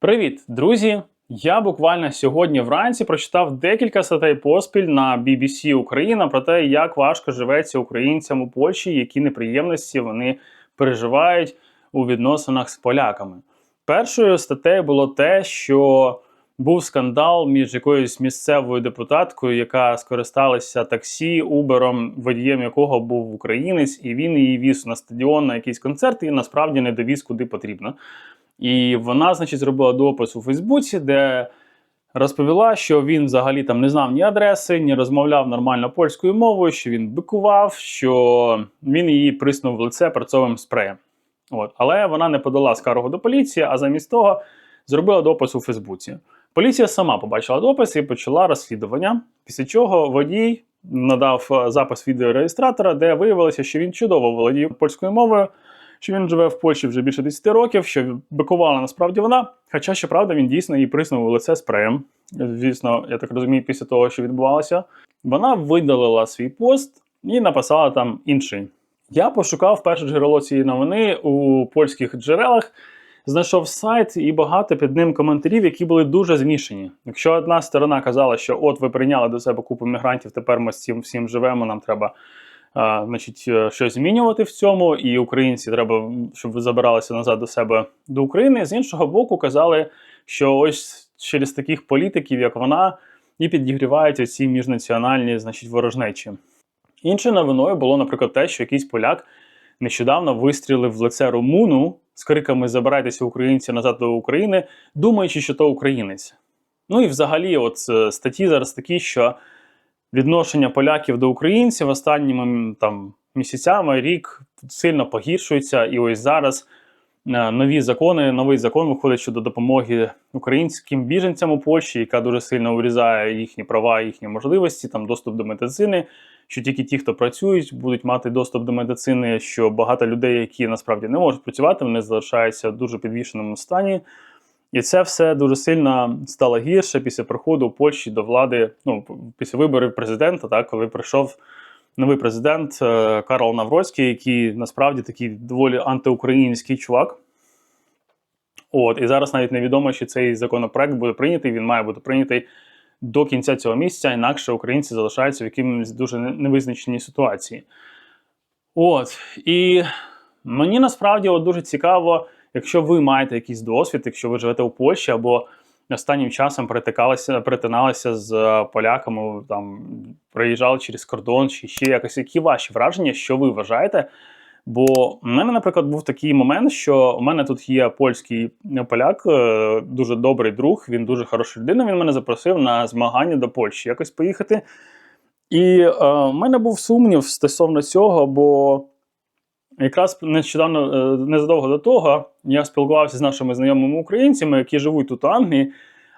Привіт, друзі! Я буквально сьогодні вранці прочитав декілька статей поспіль на BBC Україна про те, як важко живеться українцям у Польщі, які неприємності вони переживають у відносинах з поляками. Першою статтею було те, що був скандал між якоюсь місцевою депутаткою, яка скористалася таксі, убером, водієм якого був українець, і він її віз на стадіон на якийсь концерт і насправді не довіз куди потрібно. І вона, значить, зробила допис у Фейсбуці, де розповіла, що він взагалі там не знав ні адреси, ні розмовляв нормально польською мовою, що він бикував, що він її приснув в лице перцовим спреєм. От. Але вона не подала скаргу до поліції, а замість того зробила допис у Фейсбуці. Поліція сама побачила допис і почала розслідування, після чого водій надав е, запис відеореєстратора, де виявилося, що він чудово володів польською мовою що він живе в Польщі вже більше 10 років, що бикувала насправді вона. Хоча, щоправда, він дійсно її приснув у лице спреєм. Звісно, я так розумію, після того, що відбувалося, вона видалила свій пост і написала там інший. Я пошукав перше джерело цієї новини у польських джерелах. Знайшов сайт і багато під ним коментарів, які були дуже змішані. Якщо одна сторона казала, що от ви прийняли до себе купу мігрантів, тепер ми з цим всім живемо, нам треба значить, е, щось змінювати в цьому, і українці треба, щоб ви забиралися назад до себе до України. З іншого боку, казали, що ось через таких політиків, як вона, і підігрівають оці міжнаціональні значить, ворожнечі. Іншою новиною було, наприклад, те, що якийсь поляк нещодавно вистрілив в лице румуну з криками Забирайтеся українці назад до України, думаючи, що то українець. Ну і взагалі, от е, статті зараз такі, що відношення поляків до українців останніми там місяцями рік сильно погіршується. І ось зараз е, нові закони, новий закон виходить щодо допомоги українським біженцям у Польщі, яка дуже сильно урізає їхні права, їхні можливості, там доступ до медицини. Що тільки ті, хто працюють, будуть мати доступ до медицини, що багато людей, які насправді не можуть працювати, вони залишаються в дуже підвішеному стані. І це все дуже сильно стало гірше після приходу Польщі до влади, ну після виборів президента, так коли прийшов новий президент е, Карл Навроцький, який насправді такий доволі антиукраїнський чувак. От, і зараз навіть невідомо, чи цей законопроект буде прийнятий. Він має бути прийнятий до кінця цього місяця, інакше українці залишаються в якимось дуже невизначеній ситуації. От і мені насправді от дуже цікаво. Якщо ви маєте якийсь досвід, якщо ви живете у Польщі або останнім часом перетикалися, перетиналися з е, поляками, там приїжджали через кордон, чи ще якось, які ваші враження, що ви вважаєте? Бо в мене, наприклад, був такий момент, що у мене тут є польський поляк, е, дуже добрий друг, він дуже хороша людина. Він мене запросив на змагання до Польщі якось поїхати. І е, в мене був сумнів стосовно цього, бо Якраз нещодавно е, незадовго до того я спілкувався з нашими знайомими українцями, які живуть тут у Англії,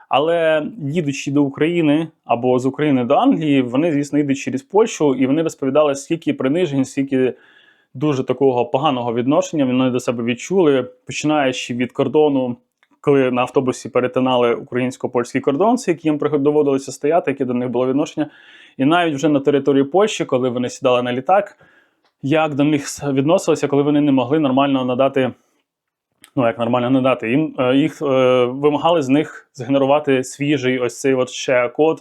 але їдучи до України або з України до Англії, вони, звісно, йдуть через Польщу, і вони розповідали, скільки принижень, скільки дуже такого поганого відношення вони до себе відчули, починаючи від кордону, коли на автобусі перетинали українсько-польський кордон, з яким доводилося стояти, яке до них було відношення, і навіть вже на території Польщі, коли вони сідали на літак як до них відносилися, коли вони не могли нормально надати. Ну, як нормально надати, їм е, їх е, вимагали з них згенерувати свіжий ось цей от ще код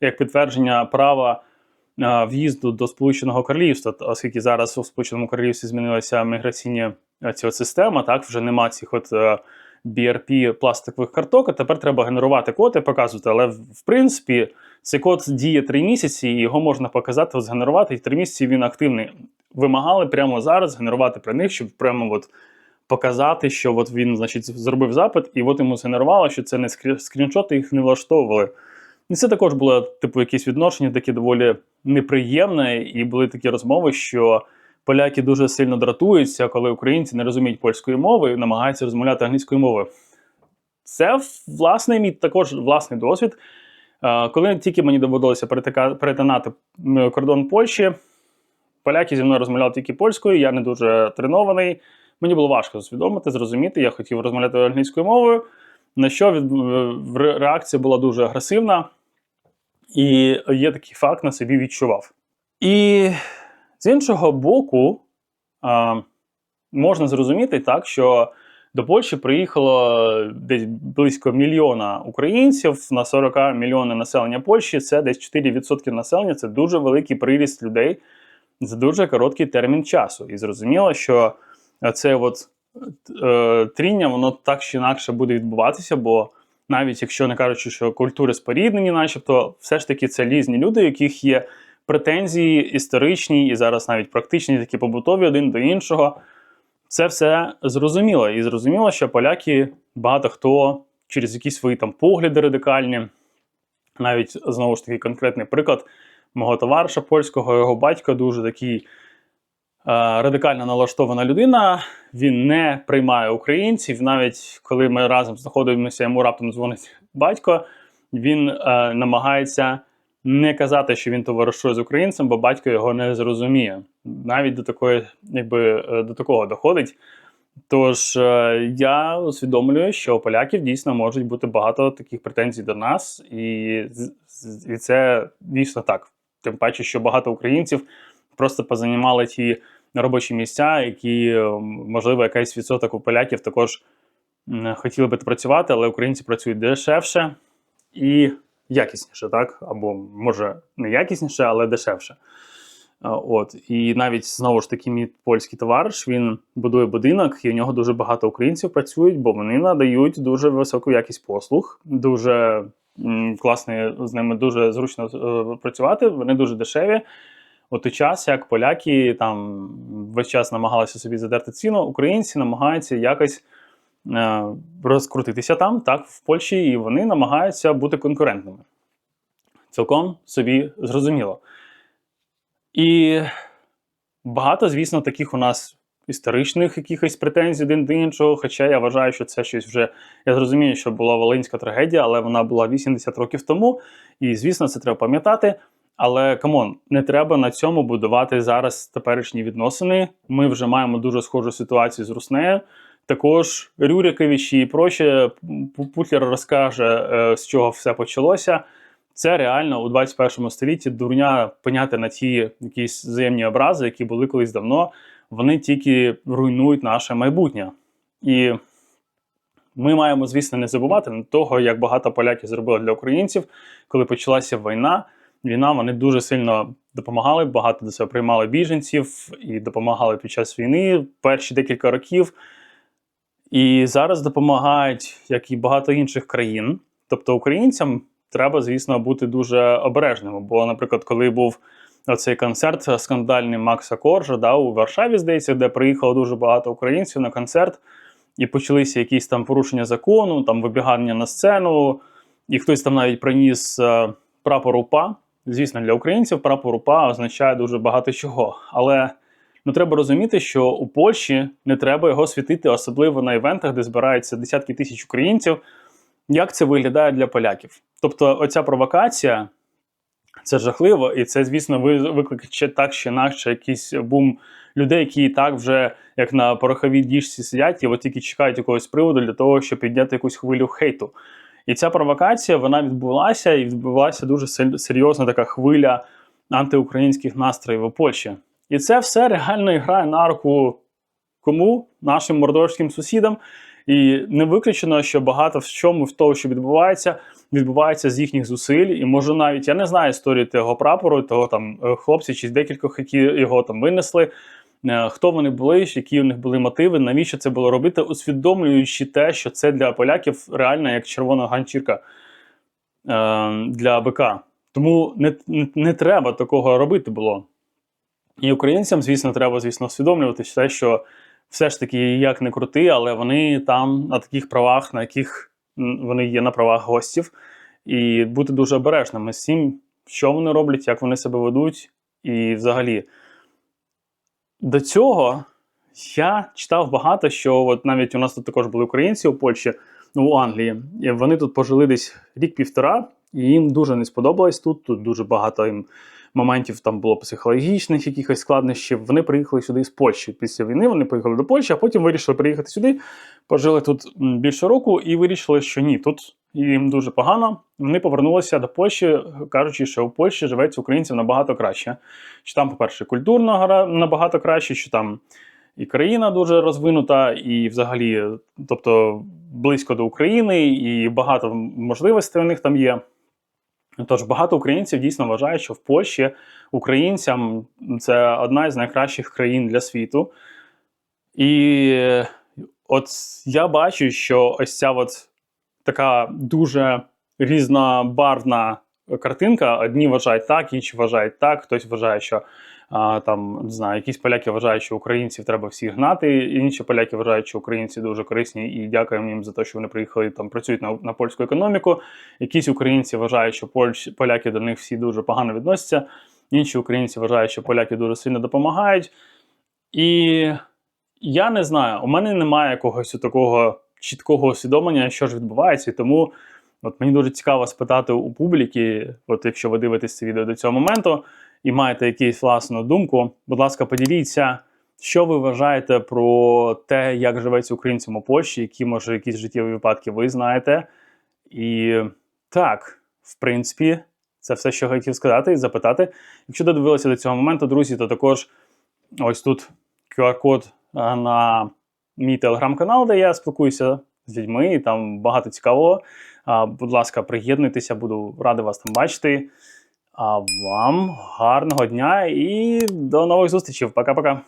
як підтвердження права е, в'їзду до Сполученого Королівства, оскільки зараз у Сполученому Королівстві змінилася міграційна ця система, так вже нема цих от BRP пластикових карток, а тепер треба генерувати код і показувати. Але в принципі цей код діє три місяці, і його можна показати, згенерувати, і три місяці він активний. Вимагали прямо зараз генерувати при них, щоб прямо от показати, що от він значить, зробив запит, і от йому згенерувало, що це не скріншоти, їх не влаштовували. І це також було типу якісь відношення, такі доволі неприємне, і були такі розмови, що поляки дуже сильно дратуються, коли українці не розуміють польської мови і намагаються розмовляти англійською мовою. Це власне мій також власний досвід. Коли тільки мені доводилося перетинати кордон Польщі, Поляки зі мною розмовляли тільки польською, я не дуже тренований. Мені було важко усвідомити, зрозуміти. Я хотів розмовляти англійською мовою, на що від, реакція була дуже агресивна, і є такий факт на собі відчував. І з іншого боку, а, можна зрозуміти так, що До Польщі приїхало десь близько мільйона українців на 40 мільйонів населення Польщі. Це десь 4% населення. Це дуже великий приріст людей за дуже короткий термін часу. І зрозуміло, що це от е, тріння, воно так чи інакше буде відбуватися, бо навіть якщо не кажучи, що культури споріднені, начебто, все ж таки це різні люди, у яких є претензії історичні і зараз навіть практичні, такі побутові один до іншого. Це все зрозуміло. І зрозуміло, що поляки багато хто через якісь свої там погляди радикальні, навіть знову ж таки конкретний приклад мого товариша польського, його батько дуже такий радикально налаштована людина. Він не приймає українців. Навіть коли ми разом знаходимося, йому раптом дзвонить батько, він е, намагається не казати, що він товаришує з українцем, бо батько його не зрозуміє. Навіть до такої, якби е, до такого доходить. Тож е, я усвідомлюю, що у поляків дійсно можуть бути багато таких претензій до нас, і, і це дійсно так. Тим паче, що багато українців просто позанімали ті робочі місця, які, е, можливо, якийсь відсоток у поляків також хотіли би працювати, але українці працюють дешевше і якісніше, так? Або може не якісніше, але дешевше. От і навіть знову ж таки, мій польський товариш він будує будинок, і у нього дуже багато українців працюють, бо вони надають дуже високу якість послуг, дуже класно з ними дуже зручно е, працювати. Вони дуже дешеві. У той час, як поляки там весь час намагалися собі задерти ціну, українці намагаються якось е, розкрутитися там, так, в Польщі, і вони намагаються бути конкурентними. Цілком собі зрозуміло. І багато, звісно, таких у нас історичних якихось претензій один до іншого. Хоча я вважаю, що це щось вже. Я зрозумію, що була Волинська трагедія, але вона була 80 років тому. І, звісно, це треба пам'ятати. Але камон, не треба на цьому будувати зараз теперішні відносини. Ми вже маємо дуже схожу ситуацію з Руснею. Також Рюрикович і проще Путлер розкаже, е, з чого все почалося. Це реально у 21 столітті дурня пеняти на ті якісь взаємні образи, які були колись давно. Вони тільки руйнують наше майбутнє. І ми маємо, звісно, не забувати того, як багато поляків зробили для українців, коли почалася війна. Війна вони дуже сильно допомагали, багато до себе приймали біженців і допомагали під час війни перші декілька років. І зараз допомагають, як і багато інших країн. Тобто українцям треба, звісно, бути дуже обережними. Бо, наприклад, коли був оцей концерт скандальний Макса Коржа да, у Варшаві, здається, де приїхало дуже багато українців на концерт, і почалися якісь там порушення закону, там вибігання на сцену, і хтось там навіть приніс е, прапор УПА. Звісно, для українців прапор УПА означає дуже багато чого. Але ну, треба розуміти, що у Польщі не треба його світити, особливо на івентах, де збираються десятки тисяч українців. Як це виглядає для поляків? Тобто, оця провокація це жахливо, і це, звісно, ви- викличе так чи інакше якийсь бум людей, які і так вже як на пороховій діжці сидять і от тільки чекають якогось приводу для того, щоб підняти якусь хвилю хейту. І ця провокація вона відбулася, і відбулася дуже сер- серйозна така хвиля антиукраїнських настроїв у Польщі. І це все реально грає на руку кому? Нашим мордорським сусідам. І не виключено, що багато в чому в того, що відбувається, відбувається з їхніх зусиль. І може навіть я не знаю історії того прапору, того там е, хлопців чи декількох, які його там винесли. Е, Хто вони були, які у них були мотиви, навіщо це було робити, усвідомлюючи те, що це для поляків реально як червона ганчірка е, для БК. Тому не, не, не треба такого робити було. І українцям, звісно, треба, звісно, усвідомлювати те, що все ж таки, як не крути, але вони там на таких правах, на яких вони є на правах гостів, і бути дуже обережними з тим, що вони роблять, як вони себе ведуть, і взагалі. До цього я читав багато, що от навіть у нас тут також були українці у Польщі, ну, у Англії. Вони тут пожили десь рік-півтора, і їм дуже не сподобалось тут. Тут дуже багато їм моментів там було психологічних, якихось складнощів. Вони приїхали сюди з Польщі. Після війни вони поїхали до Польщі, а потім вирішили приїхати сюди, пожили тут більше року і вирішили, що ні, тут їм дуже погано. Вони повернулися до Польщі, кажучи, що у Польщі живеться українців набагато краще. Що там, по-перше, культурно набагато краще, що там і країна дуже розвинута, і взагалі, тобто близько до України, і багато можливостей у них там є. Тож багато українців дійсно вважають, що в Польщі українцям це одна із найкращих країн для світу. І от я бачу, що ось ця от така дуже різнобарвна картинка. Одні вважають так, інші вважають так. Хтось вважає, що а, там не знаю, якісь поляки вважають, що українців треба всіх гнати. Інші поляки вважають, що українці дуже корисні і дякуємо їм за те, що вони приїхали там працюють на, на польську економіку. Якісь українці вважають, що польщ, поляки до них всі дуже погано відносяться. Інші українці вважають, що поляки дуже сильно допомагають. І я не знаю, у мене немає якогось такого чіткого усвідомлення, що ж відбувається, і тому от мені дуже цікаво спитати у публіки, от якщо ви дивитесь це відео до цього моменту і маєте якусь власну думку, будь ласка, поділіться, що ви вважаєте про те, як живеться українцям у Польщі, які, може, якісь життєві випадки ви знаєте. І так, в принципі, це все, що хотів сказати і запитати. Якщо додивилися до цього моменту, друзі, то також ось тут QR-код на мій телеграм-канал, де я спілкуюся з людьми, і там багато цікавого. Будь ласка, приєднуйтеся, буду радий вас там бачити. А вам гарного дня і до нових зустрічей. Пока-пока.